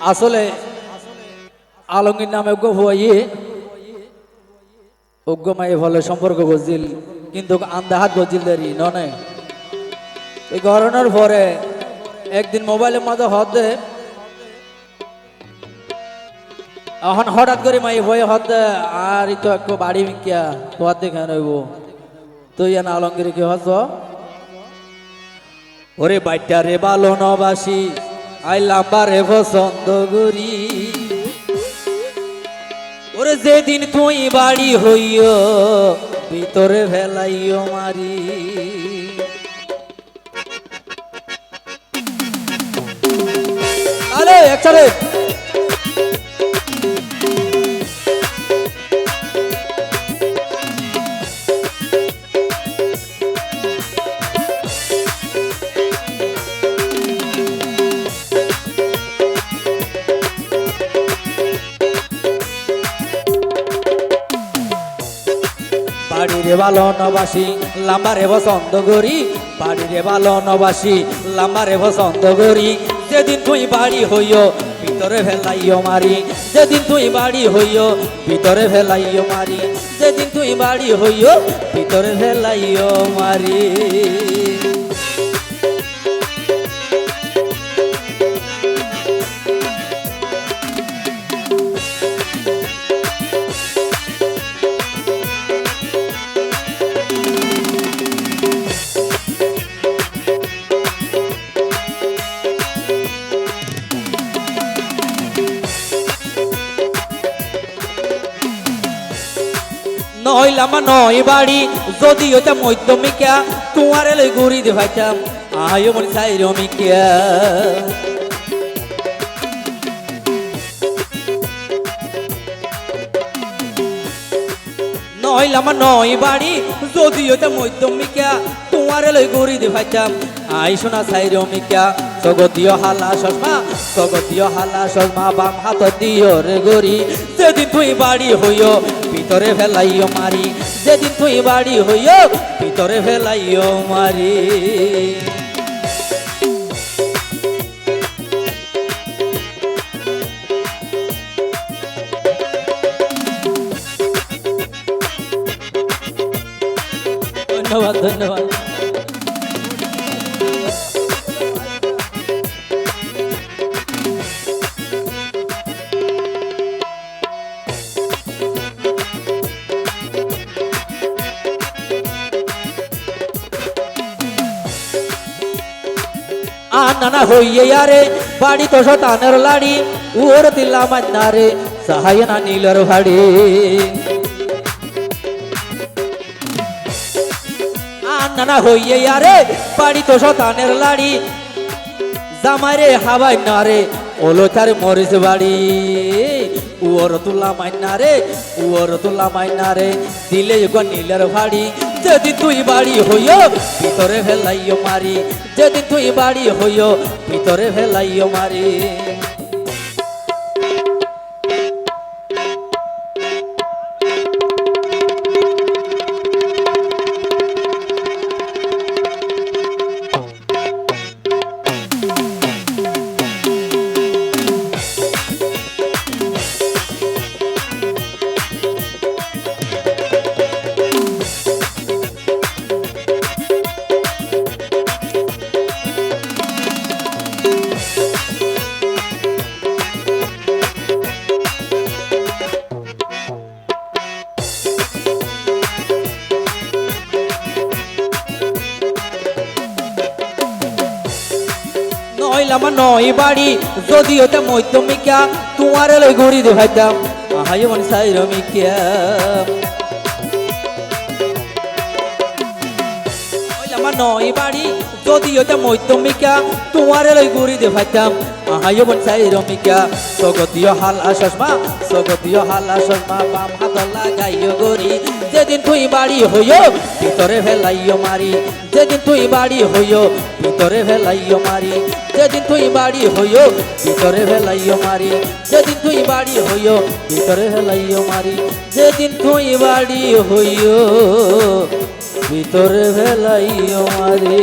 আসলে আলমগীর নামে অজ্ঞ হয়ে অজ্ঞ মায়ে ফলে সম্পর্ক গজিল, কিন্তু আন্দাহাত গজিল দেরি ননে এই গরনের পরে একদিন মোবাইলের মধ্যে হদ এখন হঠাৎ করে মাই ভয়ে হদ আর তো একটু বাড়ি মিকিয়া তোমার দেখে নইব তুই না আলমগীর কি হস। ওরে বাইটা রে বালো নবাসী আই লাম্বারে পছন্দ করি ওরে যেদিন তুই বাড়ি হইও ভিতরে ভেলাইও মারি। আরে একসাথে। বাড়িরে ভালো নবাসি, লাম্বারে পছন্দ করি বাড়িরে ভালো নবাসি, লাম্বারে পছন্দ করি যেদিন তুই বাড়ি হইও ভিতরে ফেলাইও মারি। যেদিন তুই বাড়ি হইও ভিতরে ফেলাইও মারি। যেদিন তুই বাড়ি হইও ভিতরে ফেলাইও মারি। নইলাম নয় বাড়ি যদি ওটা মধ্যমিকা, তোমার এলে ঘুরি দে ভাইতাম আয়ো মনে চাই রমিকা নইলাম নয় বাড়ি যদি ওটা মধ্যমিকা, তোমার এলে ঘুরি দে ভাইতাম আই শোনা চাই রমিকা জগতীয় হালা চশমা জগতীয় হালা চশমা বাম হাত দিও রে গরি যেদিন তুই বাড়ি হইও ভিতরে ফেলাইও মারি। যেদিন তুই বাড়ি হইও ভিতরে ফেলাইও মারি। ধন্যবাদ ধন্যবাদ। আনানা হইয়ে আরে, বাড়ি তো শতানের লাড়ি উর দিল্লা মান্নারে সাহায় না নীলর ভাড়ি। আনানা হইয়ে আরে, বাড়ি তো শতানের লাড়ি জামাইরে হাবাই না রে ওলো তার মরিস বাড়ি। উয়র তুলা মাইনা রে উয়র তুলা মাইনা রে, দিলে গো নীলের ভাড়ি যেদিন তুই বাড়ি হইও ভিতরে ফেলাইও মারি। যেদিন তুই বাড়ি হইও ভিতরে ফেলাইও মারি। নইলাম নয় বাড়ি। যদি ওটা মধ্যমিকা তোমার লই ঘুরি দে ভাইতাম। আহাই মন সাই রমিকা নইলাম নয় বাড়ি যদি ওটা মধ্যমিকা তোমার লই ঘুরি দে ভাইতাম। আহাই মন সাই রমিকা স্বগতীয় হালা চশমা স্বগতীয় হালা চশমা বাম হাত লাগাইও গরি যেদিন তুই বাড়ি হইও ভিতরে ফেলাইও মারি। যেদিন তুই বাড়ি হইও ভিতরে ফেলাইও মারি। যেদিন তুই বাড়ি হইও, ভিতরে ফেলাইও মারি। যেদিন তুই বাড়ি হইও, ভিতরে ফেলাইও মারি। যেদিন তুই বাড়ি হইও, ভিতরে ফেলাইও মারি।